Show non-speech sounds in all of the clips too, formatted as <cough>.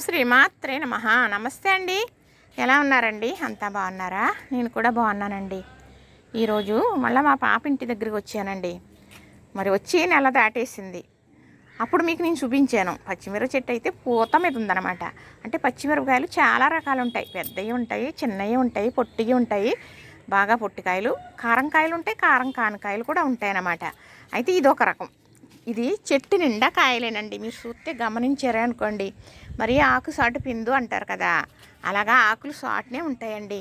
శ్రీమాత్రే నమ. నమస్తే అండి. ఎలా ఉన్నారండి? అంతా బాగున్నారా? నేను కూడా బాగున్నానండి. ఈరోజు మళ్ళీ మా పాప ఇంటి దగ్గరికి వచ్చానండి. మరి వచ్చి నెల దాటేసింది. అప్పుడు మీకు నేను చూపించాను. పచ్చిమిరప చెట్టు అయితే పూత మీద ఉందన్నమాట. అంటే పచ్చిమిరపకాయలు చాలా రకాలు ఉంటాయి. పెద్దవి ఉంటాయి చిన్నవి ఉంటాయి పొట్టివి ఉంటాయి బాగా పొట్టికాయలు కారం కాయలు ఉంటాయి కారం కానకాయలు కూడా ఉంటాయన్నమాట. అయితే ఇదొక రకం. ఇది చెట్టు నిండా కాయలేనండి. మీరు చూస్తే గమనించారే అనుకోండి. మరి ఆకు సాటు పిందు అంటారు కదా. అలాగా ఆకులు సాటునే ఉంటాయండి.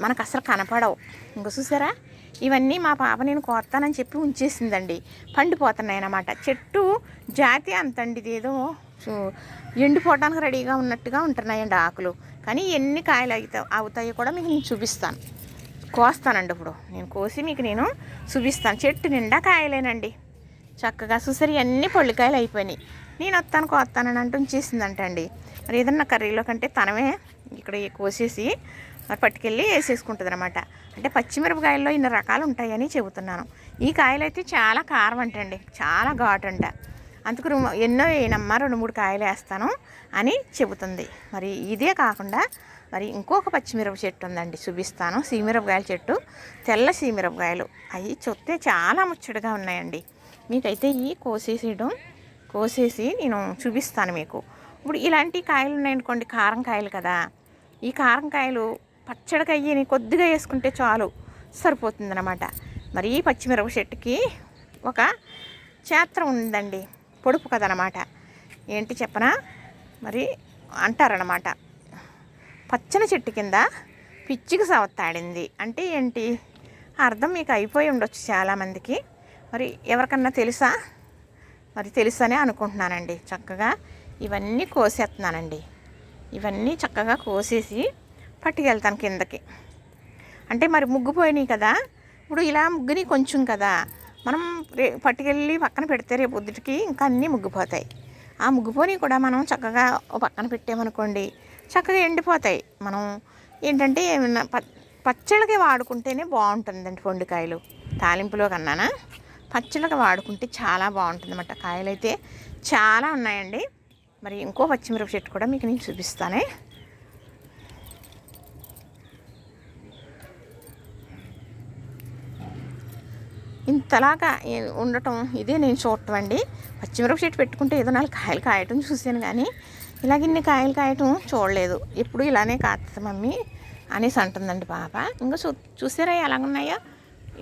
మనకు అసలు కనపడవు. ఇంక చూసారా? ఇవన్నీ మా పాప నేను కోస్తానని చెప్పి ఉంచేసిందండి. పండిపోతున్నాయి అన్నమాట చెట్టు జాతి అంతండి ఇదేదో ఎండిపోవడానికి రెడీగా ఉన్నట్టుగా ఉంటున్నాయండి ఆకులు. కానీ ఎన్ని కాయలు అవుతా అవుతాయో కూడా మీకు నేను చూపిస్తాను. కోస్తానండి ఇప్పుడు. నేను కోసి మీకు నేను చూపిస్తాను. చెట్టు నిండా కాయలేనండి. చక్కగా చూసరి ఇవన్నీ పొల్లికాయలు అయిపోయినాయి. నేను వస్తాను కోస్తానని అంటూ ఉంచేసిందంట అండి మరి ఏదన్నా కర్రీలో కంటే తనమే ఇక్కడ కోసేసి మరి పట్టుకెళ్ళి వేసేసుకుంటుంది అనమాట అంటే పచ్చిమిరపకాయల్లో ఇన్ని రకాలు ఉంటాయని చెబుతున్నాను. ఈ కాయలు అయితే చాలా కారం అంటండి చాలా ఘాటు అంట అందుకు రు- ఎన్నో వేయనమ్మా రెండు మూడు కాయలు వేస్తాను అని చెబుతుంది. మరి ఇదే కాకుండా మరి ఇంకొక పచ్చిమిరప చెట్టు ఉందండి. చూపిస్తాను. సీమిరపకాయల చెట్టు. తెల్ల సీమిరపకాయలు. అవి చూస్తే చాలా ముచ్చటగా ఉన్నాయండి. మీకైతే ఈ కోసేసేయడం కోసేసి నేను చూపిస్తాను మీకు. ఇప్పుడు ఇలాంటి కాయలు ఉన్నాయనుకోండి కారం కాయలు కదా. ఈ కారం కాయలు పచ్చడికయ్యని కొద్దిగా వేసుకుంటే చాలు సరిపోతుందన్నమాట. మరి ఈ పచ్చిమిరప చెట్టుకి ఒక చేత్రం ఉందండి. పొడుపు కదనమాట ఏంటి చెప్పనా? మరి అంటారనమాట పచ్చని చెట్టు కింద పిచ్చికి సవత్తాడింది. అంటే ఏంటి? అర్థం మీకు అయిపోయి ఉండొచ్చు చాలామందికి. మరి ఎవరికన్నా తెలుసా? మరి తెలుసనే అనుకుంటున్నానండి చక్కగా. ఇవన్నీ కోసేస్తున్నానండి. ఇవన్నీ చక్కగా కోసేసి పట్టుకెళ్తాను కిందకి. అంటే మరి ముగ్గుపోయినాయి కదా? ఇప్పుడు ఇలా ముగ్గుని కొంచెం కదా? మనం రే పట్టుకెళ్ళి పక్కన పెడితే రేపు పొద్దుటికి ఇంకా అన్నీ ముగ్గిపోతాయి. ఆ ముగ్గుపోని కూడా మనం చక్కగా ఓ పక్కన పెట్టామనుకోండి చక్కగా ఎండిపోతాయి. మనం ఏంటంటే ఏమైనా ప- పచ్చళ్ళకి వాడుకుంటేనే బాగుంటుందండి పొండికాయలు. తాలింపులో కన్నానా? పచ్చళ్ళకి వాడుకుంటే చాలా బాగుంటుంది అన్నమాట కాయలు అయితే చాలా ఉన్నాయండి. మరి ఇంకో పచ్చిమిరప చెట్టు కూడా మీకు నేను చూపిస్తానే. ఇంతలాగా ఉండటం ఇదే నేను చూడటం అండి. పచ్చిమిరప చెట్టు పెట్టుకుంటే ఏదో నాలుగు కాయలు కాయటం చూశాను కానీ ఇలాగ ఇన్ని కాయలు కాయటం చూడలేదు. ఎప్పుడు ఇలానే కాస్తుంది మమ్మీ అనేసి అంటుందండి పాప. ఇంకా చూ చూసారా ఎలాగున్నాయో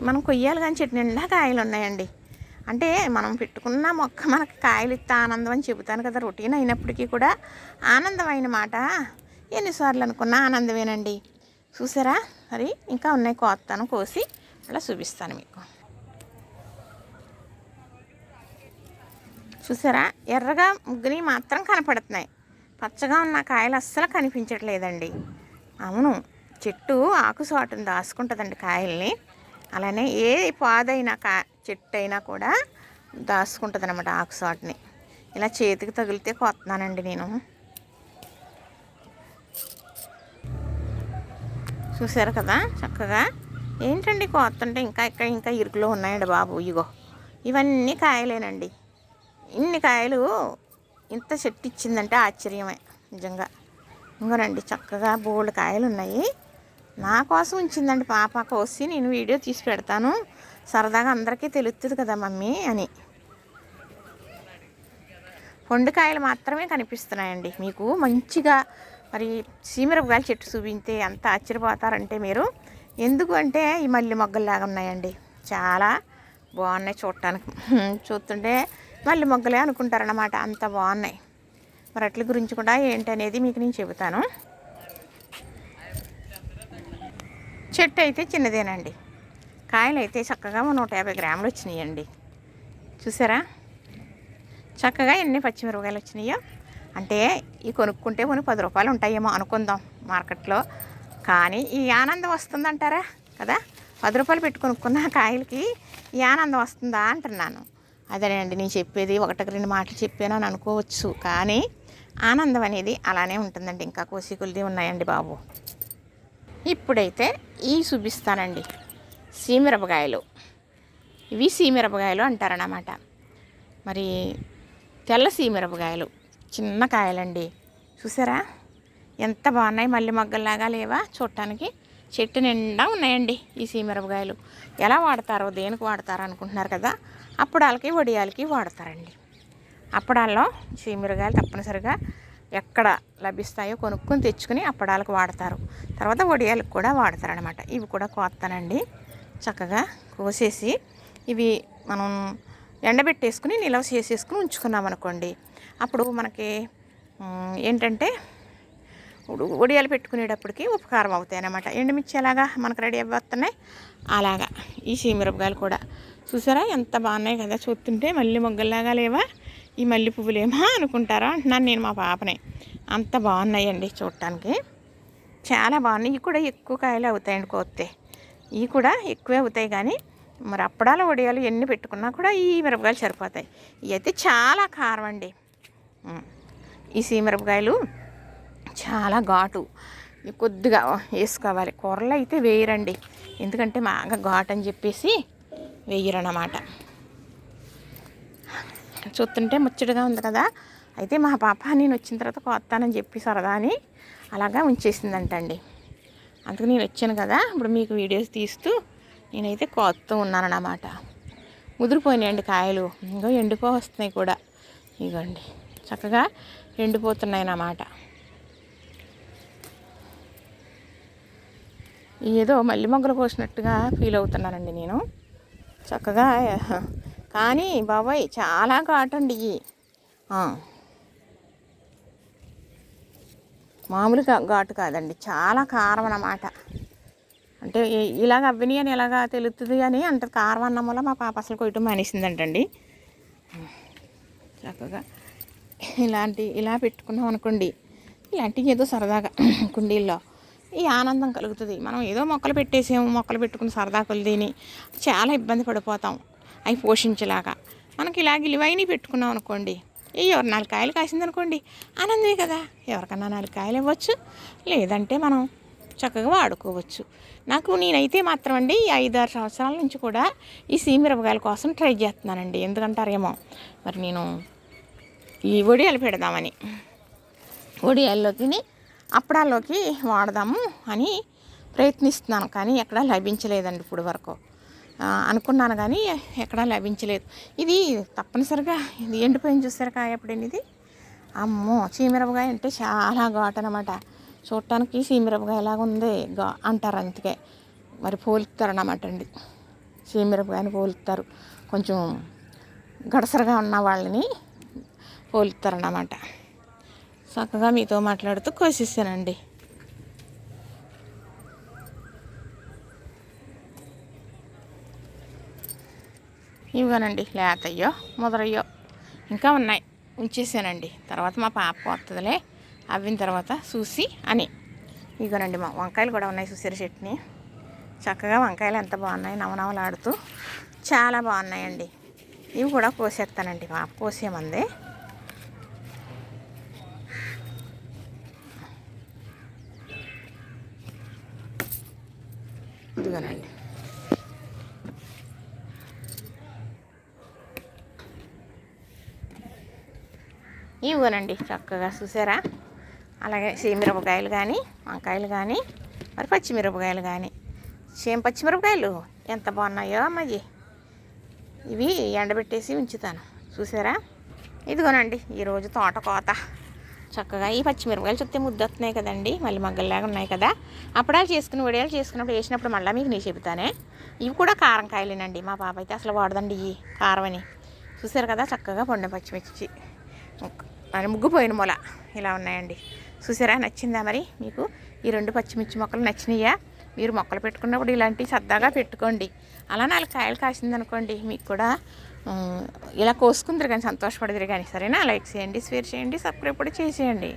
మనం కొయ్యాలి కానీ చెట్టు నిండా కాయలు ఉన్నాయండి. అంటే మనం పెట్టుకున్న మొక్క మనకి కాయలు ఇస్తే ఆనందం అని చెబుతాను కదా. రొటీన్ అయినప్పటికీ కూడా ఆనందమైన మాట. ఎన్నిసార్లు అనుకున్నా ఆనందమేనండి. చూసారా? మరి ఇంకా ఉన్నాయి కోస్తాను కోసి అలా చూపిస్తాను మీకు. చూసారా? ఎర్రగా ముగ్గుని మాత్రం కనపడుతున్నాయి. పచ్చగా ఉన్న కాయలు అస్సలు కనిపించట్లేదండి. అవును చెట్టు ఆకు సాటును దాచుకుంటుందండి కాయల్ని. అలానే ఏ పాదైనా కా చెట్టు అయినా కూడా దాచుకుంటుంది అనమాట ఆకు ఇలా చేతికి తగిలితే కొత్తున్నానండి నేను. చూసారు కదా చక్కగా? ఏంటండి కోస్తుంటే ఇంకా ఇక్కడ ఇంకా ఇరుకులో ఉన్నాయండి బాబు ఇగో. ఇవన్నీ కాయలేనండి. ఇన్ని కాయలు ఇంత చెట్టు ఇచ్చిందంటే ఆశ్చర్యమే నిజంగా. ఇంకోనండి చక్కగా బోల్డ్ కాయలు ఉన్నాయి నా కోసం ఉంచిందండి పాప కోసి నేను వీడియో తీసి పెడతాను. సరదాగా అందరికీ తెలుస్తుంది కదా మమ్మీ అని. పొండుకాయలు మాత్రమే కనిపిస్తున్నాయండి మీకు. మంచిగా మరి సీమిరపకాయల చెట్టు చూపించే ఎంత ఆశ్చర్యపోతారంటే మీరు. ఎందుకు అంటే ఈ మల్లి మొగ్గల్లాగా ఉన్నాయండి. చాలా బాగున్నాయి చూడటానికి. చూస్తుంటే మల్లి మొగ్గలే అనుకుంటారన్నమాట. అంత బాగున్నాయి. మరి అట్ల గురించి కూడా ఏంటి అనేది మీకు నేను చెబుతాను. చెట్టు అయితే చిన్నదేనండి. కాయలు అయితే చక్కగా నూట యాభై గ్రాములు వచ్చినాయండి. చూసారా? చక్కగా ఎన్ని పచ్చిమిరపకాయలు వచ్చినాయో. అంటే ఈ కొనుక్కుంటే కొన్ని పది రూపాయలు ఉంటాయేమో అనుకుందాం మార్కెట్లో. కానీ ఈ ఆనందం వస్తుందంటారా? కదా? పది రూపాయలు పెట్టి కొనుక్కున్న కాయలకి ఈ ఆనందం వస్తుందా అంటున్నాను. అదేనండి నేను చెప్పేది ఒకటికి రెండు మాటలు చెప్పాను అని అనుకోవచ్చు. కానీ ఆనందం అనేది అలానే ఉంటుందండి. ఇంకా కోసి కొలిది ఉన్నాయండి బాబు. ఇప్పుడైతే ఈ చూపిస్తానండి. సీమిరపకాయలు. ఇవి సీమిరపకాయలు అంటారన్నమాట. మరి తెల్ల సీమిరపకాయలు చిన్న కాయలండి. చూసారా? ఎంత బాగున్నాయి మళ్ళీ మగ్గల్లాగా లేవా? చూడటానికి చెట్టు నిండా ఉన్నాయండి ఈ సీమిరపకాయలు. ఎలా వాడతారో దేనికి వాడతారో అనుకుంటున్నారు కదా? అప్పడాలకి వడియాలకి వాడతారండి. అప్పడాల్లో సీమిరకాయలు తప్పనిసరిగా ఎక్కడ లభిస్తాయో కొనుక్కొని తెచ్చుకుని అప్పడాలకు వాడతారు. తర్వాత వడియాలకు కూడా వాడతారనమాట ఇవి కూడా కోస్తానండి చక్కగా కోసేసి ఇవి మనం ఎండబెట్టేసుకుని నిల్వ చేసేసుకుని ఉంచుకున్నాం అనుకోండి. అప్పుడు మనకి ఏంటంటే వడియాలు పెట్టుకునేటప్పటికి ఉపకారం అవుతాయి అన్నమాట ఎండుమిర్చి ఎలాగా మనకు రెడీ అయిపోతున్నాయి అలాగా. ఈ సీమిరపకాయలు కూడా. చూసారా ఎంత బాగున్నాయి కదా? చూస్తుంటే మళ్ళీ మొగ్గల్లాగా లేవా? ఈ మల్లె పువ్వులేమా అనుకుంటారా? అంటున్నాను నేను మా పాపనే. అంత బాగున్నాయండి చూడటానికి చాలా బాగున్నాయి. ఇవి కూడా ఎక్కువ కాయలు అవుతాయండి కోస్తే ఇవి కూడా ఎక్కువే అవుతాయి కానీ మరి అప్పడాలు వడియాలు ఎన్ని పెట్టుకున్నా కూడా ఈ మిరపకాయలు సరిపోతాయి. ఇవి అయితే చాలా కారం అండి. ఈ సీమిరపకాయలు చాలా ఘాటు. కొద్దిగా వేసుకోవాలి. కూరలో అయితే వేయరండి. ఎందుకంటే బాగా ఘాటు అని చెప్పేసి వేయరన్నమాట. చూస్తుంటే ముచ్చటగా ఉంది కదా. అయితే మా పాప నేను వచ్చిన తర్వాత కోస్తానని చెప్పి సరదా అని అలాగా ఉంచేసిందంటండి. అందుకు నేను వచ్చాను కదా. ఇప్పుడు మీకు వీడియోస్ తీస్తూ నేనైతే కోస్తూ ఉన్నానన్నమాట. ముదిరిపోయినాయండి కాయలు. ఇంకో ఎండిపో వస్తున్నాయి కూడా. ఇగోండి. చక్కగా ఎండిపోతున్నాయి అన్నమాట ఏదో మల్లి మొగ్గలు కోసినట్టుగా ఫీల్ అవుతున్నానండి నేను. చక్కగా కానీ బాబాయ్ చాలా కాటండి మామూలుగా ఘాటు కాదండి చాలా కారం అన్నమాట. అంటే ఇలాగ అవ్విని అని ఎలాగా తెలుస్తుంది అని అంటే కారం అన్నం వల్ల మా పాప అసలు కొయ్యటం మానేసిందంటండి. చక్కగా ఇలాంటి ఇలా పెట్టుకున్నాం అనుకోండి ఇలాంటివి ఏదో సరదాగా <clears throat> కుండీల్లో ఈ ఆనందం కలుగుతుంది. మనం ఏదో మొక్కలు పెట్టేసాము మొక్కలు పెట్టుకుని సరదా కొలిదీని చాలా ఇబ్బంది పడిపోతాం. అవి పోషించేలాగా. మనకి ఇలాగ ఇలువైనవి పెట్టుకున్నాం అనుకోండి ఈ ఎవరు నాలుగు కాయలు కాసిందనుకోండి ఆనందమే కదా. ఎవరికన్నా నాలుగు కాయలు ఇవ్వచ్చు లేదంటే మనం చక్కగా వాడుకోవచ్చు. నాకు నేనైతే మాత్రం అండి ఈ ఐదారు సంవత్సరాల నుంచి కూడా ఈ సీమిరపకాయల కోసం ట్రై చేస్తున్నానండి. ఎందుకంటారేమో మరి నేను ఈ వడియాలు పెడదామని వడియాల్లోకి అప్పడాల్లోకి వాడదాము అని ప్రయత్నిస్తున్నాను కానీ ఎక్కడా లభించలేదండి ఇప్పుడు వరకు అనుకున్నాను కానీ ఎక్కడా లభించలేదు. ఇది తప్పనిసరిగా ఇది ఎండిపోయింది చూసారు కాయ ఎప్పుడైనా ఇది? అమ్మో చీమిరపకాయ అంటే చాలా ఘాట్ అనమాట చూడటానికి సీమిరపకాయ లాగా ఉంది. గా అంటారు అందుకే. మరి పోలుతారు అన్నమాట అండి. చీమిరపకాయని పోలుతారు. కొంచెం గడసరగా ఉన్న వాళ్ళని పోలుతారన్నమాట చక్కగా మీతో మాట్లాడుతూ కోసిస్తానండి ఇవ్వనండి లేతయ్యో ముదరయ్యో. ఇంకా ఉన్నాయి. ఉంచేసానండి. తర్వాత మా పాప వస్తుందిలే అవ్విన తర్వాత చూసి అని. ఇగోనండి మా వంకాయలు కూడా ఉన్నాయి చూసారు చట్నీ? చక్కగా వంకాయలు ఎంత బాగున్నాయి నవనవలాడుతూ. చాలా బాగున్నాయండి. ఇవి కూడా కోసేస్తానండి పాప కోసేమంది ఇదిగోనండి ఇవ్వనండి చక్కగా చూసారా? అలాగే మిరపకాయలు కానీ వంకాయలు కానీ మరి పచ్చిమిరపకాయలు కానీ. సేమ్ పచ్చిమిరపకాయలు ఎంత బాగున్నాయో అమ్మాయి. ఇవి ఎండబెట్టేసి ఉంచుతాను. చూసారా? ఇదిగోనండి ఈరోజు తోట కోత. చక్కగా ఈ పచ్చిమిరపకాయలు చూస్తే ముద్దొస్తున్నాయి కదండి. మళ్ళీ మగ్గల్లాగా ఉన్నాయి కదా. అప్పడాలు చేసుకుని వడియాలు చేసుకున్నప్పుడు వేసినప్పుడు మళ్ళీ మీకు నేను చెబుతానే. ఇవి కూడా కారం కాయలేనండి. మా పాప అయితే అసలు వాడదండి ఇవి కారం అని. చూసారు కదా చక్కగా పండు పచ్చిమిర్చి. మరి ముగ్గుపోయిన మొల. ఇలా ఉన్నాయండి. చూసారా? నచ్చిందా మరి మీకు? ఈ రెండు పచ్చిమిర్చి మొక్కలు నచ్చినాయా? మీరు మొక్కలు పెట్టుకున్నప్పుడు ఇలాంటివి సరదాగా పెట్టుకోండి. అలా నాలుగు కాయలు కాసిందనుకోండి మీకు కూడా ఇలా కోసుకుందరు కానీ సంతోషపడదురు కానీ. సరేనా? లైక్ చేయండి షేర్ చేయండి సబ్స్క్రైబ్ కూడా చేసేయండి.